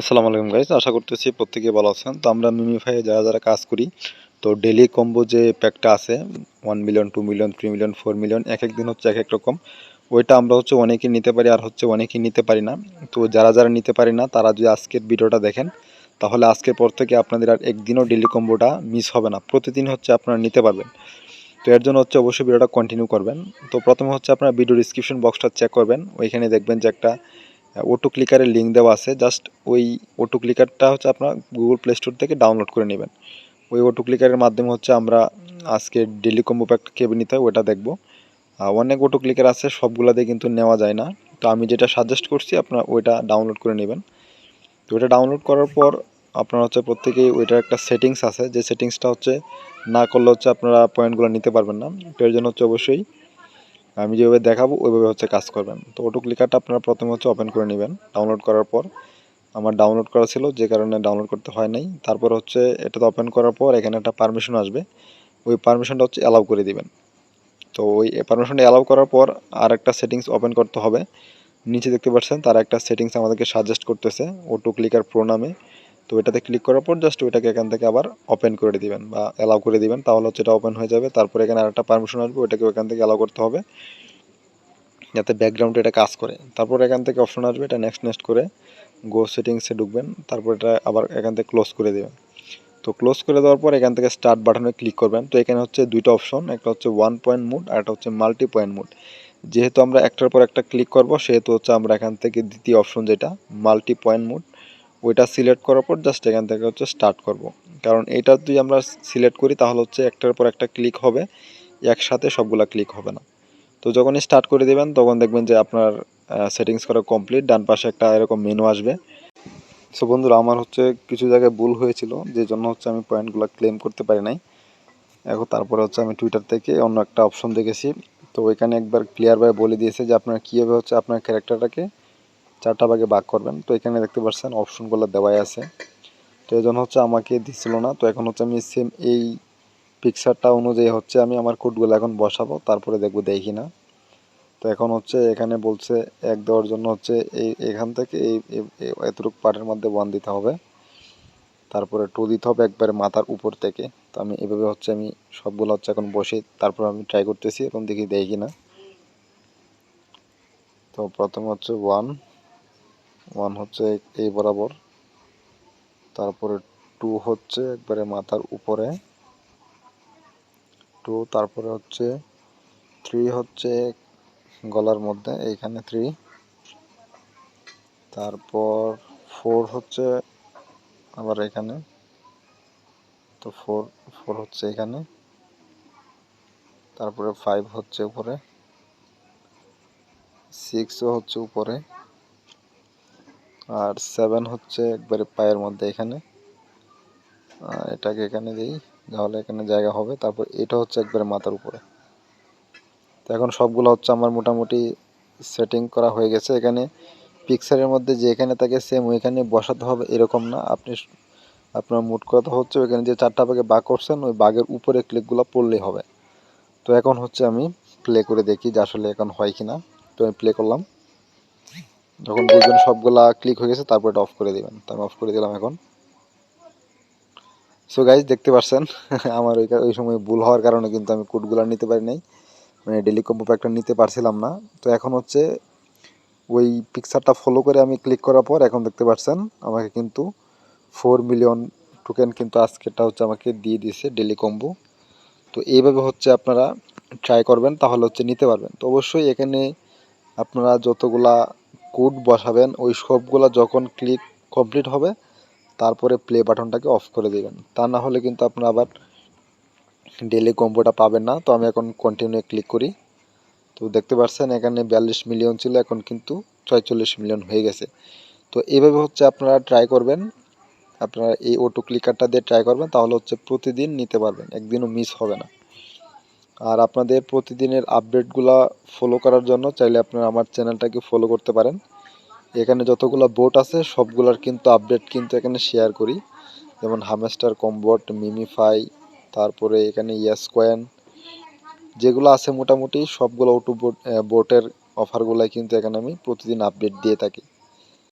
আসসালামু আলাইকুম গাইজ আশা করতেছি প্রত্যেকে ভালো আছেন। তো আমরা মিমিফাই যারা যারা কাজ করি, তো ডেলি কম্বো যে প্যাকটা আছে one million two million three million four million এক এক দিন হচ্ছে এক এক রকম। ওইটা আমরা হচ্ছে অনেকেই নিতে পারি আর হচ্ছে অনেকেই নিতে পারি না। তো যারা যারা নিতে পারি না, তারা যদি আজকের ভিডিওটা দেখেন, তাহলে আজকের পর থেকে আপনাদের আর একদিনও ডেলি কম্বোটা মিস হবে না। প্রতিদিন হচ্ছে আপনারা নিতে পারবেন। তো এর জন্য হচ্ছে অবশ্যই ভিডিওটা কন্টিনিউ করবেন। তো প্রথমে হচ্ছে আপনার ভিডিও ডিসক্রিপশন বক্সটা চেক করবেন। ওইখানে দেখবেন যে একটা অটো ক্লিকারের লিঙ্ক দেওয়া আছে। জাস্ট ওই অটো ক্লিকারটা হচ্ছে আপনার গুগল প্লে স্টোর থেকে ডাউনলোড করে নেবেন। ওই অটো ক্লিকারের মাধ্যমে হচ্ছে আমরা আজকে ডেলি কম্বো প্যাকটা কেবে নিতে হয়, ওটা দেখব। অনেক অটো ক্লিকার আছে, সবগুলাতে কিন্তু নেওয়া যায় না। তো আমি যেটা সাজেস্ট করছি, আপনার ওইটা ডাউনলোড করে নেবেন। তো ওইটা ডাউনলোড করার পর আপনার হচ্ছে প্রত্যেকেই ওইটার একটা সেটিংস আছে। যে সেটিংসটা হচ্ছে না করলে হচ্ছে আপনারা পয়েন্টগুলো নিতে পারবেন না। তো এর জন্য হচ্ছে অবশ্যই আমি যেভাবে দেখাবো, ওইভাবে হচ্ছে কাজ করবেন। তো অটো ক্লিকারটা আপনারা প্রথমে হচ্ছে ওপেন করে নেবেন ডাউনলোড করার পর। আমার ডাউনলোড করা ছিল, যে কারণে ডাউনলোড করতে হয় নাই। তারপর হচ্ছে এটা তো ওপেন করার পর এখানে একটা পারমিশন আসবে। ওই পারমিশনটা হচ্ছে অ্যালাউ করে দিবেন। তো ওই পারমিশনটা অ্যালাউ করার পর আর একটা সেটিংস ওপেন করতে হবে। নিচে দেখতে পাচ্ছেন, তার একটা সেটিংস আমাদেরকে সাজেস্ট করতেছে অটো ক্লিকার প্রো নামে। তো এটাতে ক্লিক করার পর জাস্ট ওইটাকে এখান থেকে আবার ওপেন করে দিবেন বা অ্যালাউ করে দিবেন, তাহলে হচ্ছে এটা ওপেন হয়ে যাবে। তারপরে এখানে আরেকটা পারমিশন আসবে ওইটাকে ওখান থেকে অ্যালাউ করতে হবে যাতে ব্যাকগ্রাউন্ডে এটা কাজ করে। তারপর এখান থেকে অপশন আসবে এটা নেক্সট নেক্সট করে গো সেটিংসে ঢুকবেন, তারপর এটা আবার এখান থেকে ক্লোজ করে দেবেন। তো ক্লোজ করে দেওয়ার পর এখান থেকে স্টার্ট বাটনে ক্লিক করবেন। তো এখানে হচ্ছে দুইটা অপশন একটা হচ্ছে ওয়ান পয়েন্ট মুড আর একটা হচ্ছে মাল্টি পয়েন্ট মুড যেহেতু আমরা একটার পর একটা ক্লিক করব, সেহেতু হচ্ছে আমরা এখান থেকে দ্বিতীয় অপশন যেটা মাল্টি পয়েন্ট মুড ওইটা সিলেক্ট করার পর জাস্ট এখান থেকে হচ্ছে স্টার্ট করব। কারণ এটা যদি আমরা সিলেক্ট করি তাহলে হচ্ছে একটার পর একটা ক্লিক হবে, একসাথে সবগুলা ক্লিক হবে না। তো যখনই স্টার্ট করে দেবেন, তখন দেখবেন যে আপনার সেটিংস করা কমপ্লিট ডান পাশে একটা এরকম মেনু আসবে। সো বন্ধুরা, আমার হচ্ছে কিছু জায়গায় ভুল হয়েছিল যে জন্য হচ্ছে আমি পয়েন্টগুলো ক্লেম করতে পারি নাই। এখন তারপরে হচ্ছে আমি টুইটার থেকে অন্য একটা অপশন দেখেছি। তো ওইখানে একবার ক্লিয়ারভাবে বলে দিয়েছে যে আপনার কীভাবে হচ্ছে আপনার ক্যারেক্টারটাকে চারটা ভাগে ভাগ করবেন। তো এখানে দেখতে পাচ্ছেন অপশনগুলো দেওয়াই আছে। তো এই জন্য হচ্ছে আমাকে দিছিল না। তো এখন হচ্ছে আমি সেম এই পিকচারটা অনুযায়ী হচ্ছে আমি আমার কোডগুলো এখন বসাবো। তারপরে দেখব দেখি না তো এখন হচ্ছে এখানে বলছে এক দেওয়ার জন্য হচ্ছে এই, এখান থেকে এই এতটুকু পার্টের মধ্যে ওয়ান দিতে হবে। তারপরে টু দিতে হবে একবারে মাথার উপর থেকে। তো আমি এভাবে হচ্ছে আমি সবগুলো হচ্ছে এখন বসে তারপর আমি ট্রাই করতেছি। এখন দেখি দেয় কিনা। তো প্রথমে হচ্ছে ওয়ান ওয়ান হচ্ছে এই বরাবর। তারপরে টু হচ্ছে একবারে মাথার উপরে। টু তারপরে হচ্ছে থ্রি হচ্ছে গলার মধ্যে, এইখানে থ্রি তারপর ফোর হচ্ছে আবার এখানে। তো ফোর ফোর হচ্ছে এখানে। তারপরে ফাইভ হচ্ছে উপরে। সিক্সও হচ্ছে উপরে। আর সেভেন হচ্ছে একবারে পায়ের মধ্যে এখানে। এটাকে এখানে দিই, তাহলে এখানে জায়গা হবে। তারপর এটা হচ্ছে একবারে মাথার উপরে। তো এখন সবগুলো হচ্ছে আমার মোটামুটি সেটিং করা হয়ে গেছে। এখানে পিকচারের মধ্যে যে এখানে থাকে সেম ওইখানে বসাতে হবে, এরকম না। আপনি আপনার মুড কথা হচ্ছে ওইখানে যে চারটা ভাগে বাঘ করছেন, ওই বাঘের উপরে ক্লিকগুলো পড়লেই হবে। তো এখন হচ্ছে আমি প্লে করে দেখি যে আসলে এখন হয় কি না তো আমি প্লে করলাম। যখন বুঝবেন সবগুলা ক্লিক হয়ে গেছে, তারপর অফ করে দিবেন। তো আমি অফ করে দিলাম এখন। সো গাইজ দেখতে পাচ্ছেন আমার ওই ওই সময় ভুল হওয়ার কারণে কিন্তু আমি কোডগুলো নিতে পারি নাই। মানে ডেলি কম্পো প্যাকটা নিতে পারছিলাম না। তো এখন হচ্ছে ওই পিকচারটা ফলো করে আমি ক্লিক করার পর এখন দেখতে পাচ্ছেন আমাকে কিন্তু ফোর মিলিয়ন টোকেন কিন্তু আজকেরটা হচ্ছে আমাকে দিয়ে দিয়েছে ডেলি কম্বো তো এইভাবে হচ্ছে আপনারা ট্রাই করবেন, তাহলে হচ্ছে নিতে পারবেন। তো অবশ্যই এখানে আপনারা যতগুলা কোড বসাবেন, ওই সবগুলা যখন ক্লিক কমপ্লিট হবে, তারপরে প্লে বাটনটাকে অফ করে দেবেন। তা না হলে কিন্তু আপনারা আবার ডেলি কম্বোটা পাবেন না। তো আমি এখন কন্টিনিউ ক্লিক করি। তো দেখতে পাচ্ছেন, এখানে বিয়াল্লিশ মিলিয়ন ছিল, এখন কিন্তু ছয়চল্লিশ মিলিয়ন হয়ে গেছে। তো এইভাবে হচ্ছে আপনারা ট্রাই করবেন। আপনারা এই অটো ক্লিকারটা দিয়ে ট্রাই করবেন, তাহলে হচ্ছে প্রতিদিন নিতে পারবেন। একদিনও মিস হবে না। আর আপনাদের প্রতিদিনের আপডেটগুলা ফলো করার জন্য চাইলে আপনারা আমার চ্যানেলটাকে ফলো করতে পারেন। এখানে যতগুলো বোট আছে, সবগুলার কিন্তু আপডেট কিন্তু এখানে শেয়ার করি। যেমন হামেস্টার কম্বট মিমিফাই তারপরে এখানে ইয়াস কয়েন যেগুলো আছে মোটামুটি সবগুলো ওটু বোট বোটের অফারগুলাই কিন্তু এখানে আমি প্রতিদিন আপডেট দিয়ে থাকি।